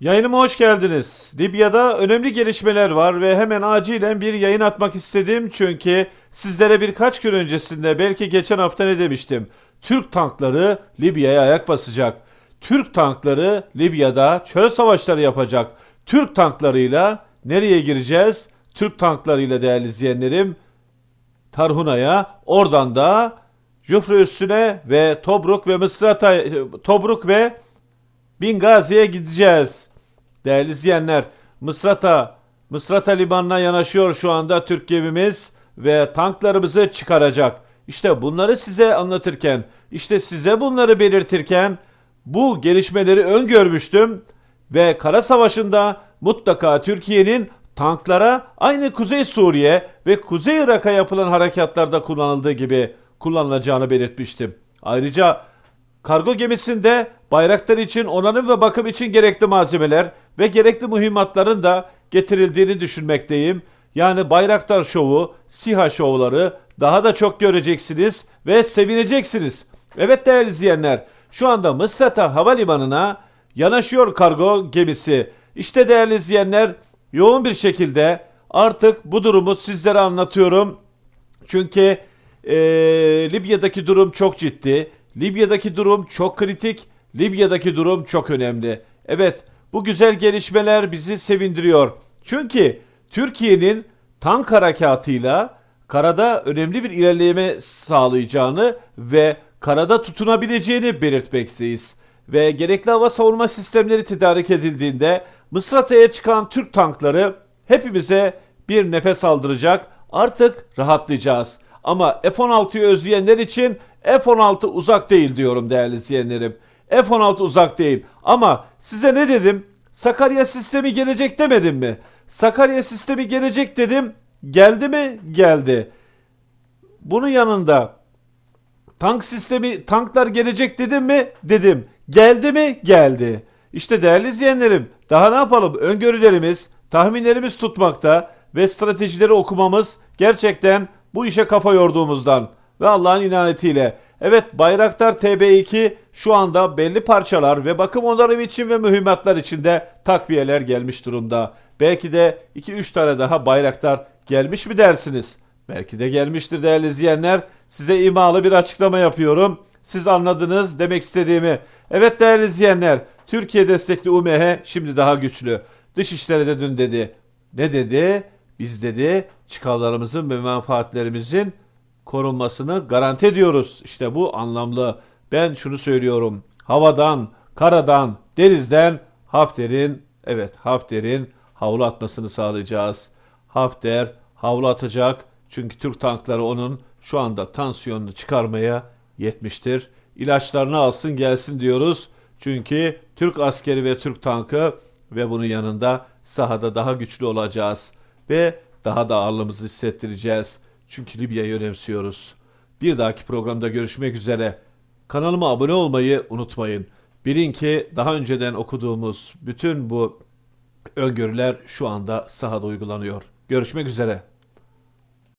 Yayınıma hoş geldiniz. Libya'da önemli gelişmeler var ve hemen acilen bir yayın atmak istedim çünkü sizlere birkaç gün öncesinde belki geçen hafta ne demiştim? Türk tankları Libya'ya ayak basacak. Türk tankları Libya'da çöl savaşları yapacak. Türk tanklarıyla nereye gireceğiz? Türk tanklarıyla değerli izleyenlerim Tarhuna'ya, oradan da Jufre üstüne ve Tobruk ve Mısrata Tobruk ve Bingazi'ye gideceğiz. Değerli izleyenler, Mısrata, Mısrata limanına yanaşıyor şu anda Türk gemimiz ve tanklarımızı çıkaracak. İşte bunları size anlatırken, işte size bunları belirtirken bu gelişmeleri öngörmüştüm ve Kara Savaşı'nda mutlaka Türkiye'nin tanklara aynı Kuzey Suriye ve Kuzey Irak'a yapılan harekatlarda kullanıldığı gibi kullanılacağını belirtmiştim. Ayrıca Kargo gemisinde bayraktar için onarım ve bakım için gerekli malzemeler ve gerekli mühimmatların da getirildiğini düşünmekteyim. Yani bayraktar şovu, SİHA şovları daha da çok göreceksiniz ve sevineceksiniz. Evet değerli izleyenler, şu anda Mısrata Havalimanı'na yanaşıyor kargo gemisi. İşte değerli izleyenler, yoğun bir şekilde artık bu durumu sizlere anlatıyorum. Çünkü eee, Libya'daki durum çok ciddi. Libya'daki durum çok kritik. Libya'daki durum çok önemli. Evet, bu güzel gelişmeler bizi sevindiriyor. Çünkü Türkiye'nin tank harekatıyla karada önemli bir ilerleme sağlayacağını ve karada tutunabileceğini belirtmekteyiz. Ve gerekli hava savunma sistemleri tedarik edildiğinde Mısrata'ya çıkan Türk tankları hepimize bir nefes aldıracak. Artık rahatlayacağız. Ama F-16'yı özleyenler için F-16 uzak değil diyorum değerli izleyenlerim. F-16 uzak değil. Ama size ne dedim? Sakarya sistemi gelecek demedim mi? Sakarya sistemi gelecek dedim. Geldi mi? Geldi. Bunun yanında tank sistemi, tanklar gelecek dedim mi? Dedim. Geldi mi? Geldi. İşte değerli izleyenlerim, daha ne yapalım? Öngörülerimiz, tahminlerimiz tutmakta ve stratejileri okumamız gerçekten bu işe kafa yorduğumuzdan ve Allah'ın inanetiyle. Evet Bayraktar TB2 şu anda belli parçalar ve bakım onarım için ve mühimmatlar için de takviyeler gelmiş durumda. Belki de 2-3 tane daha Bayraktar gelmiş mi dersiniz? Belki de gelmiştir değerli izleyenler. Size imalı bir açıklama yapıyorum. Siz anladınız demek istediğimi. Evet değerli izleyenler, Türkiye destekli UMH şimdi daha güçlü. Dışişleri de dün dedi. Ne dedi? Biz dedi çıkarlarımızın ve menfaatlerimizin korunmasını garanti ediyoruz. İşte bu anlamlı. Ben şunu söylüyorum. Havadan, karadan, denizden Hafter'in evet Hafter'in havlu atmasını sağlayacağız. Hafter havlu atacak. Çünkü Türk tankları onun şu anda tansiyonunu çıkarmaya yetmiştir. İlaçlarını alsın gelsin diyoruz. Çünkü Türk askeri ve Türk tankı ve bunun yanında sahada daha güçlü olacağız. Ve daha da ağırlığımızı hissettireceğiz. Çünkü Libya'yı önemsiyoruz. Bir dahaki programda görüşmek üzere. Kanalıma abone olmayı unutmayın. Bilin ki daha önceden okuduğumuz bütün bu öngörüler şu anda sahada uygulanıyor. Görüşmek üzere.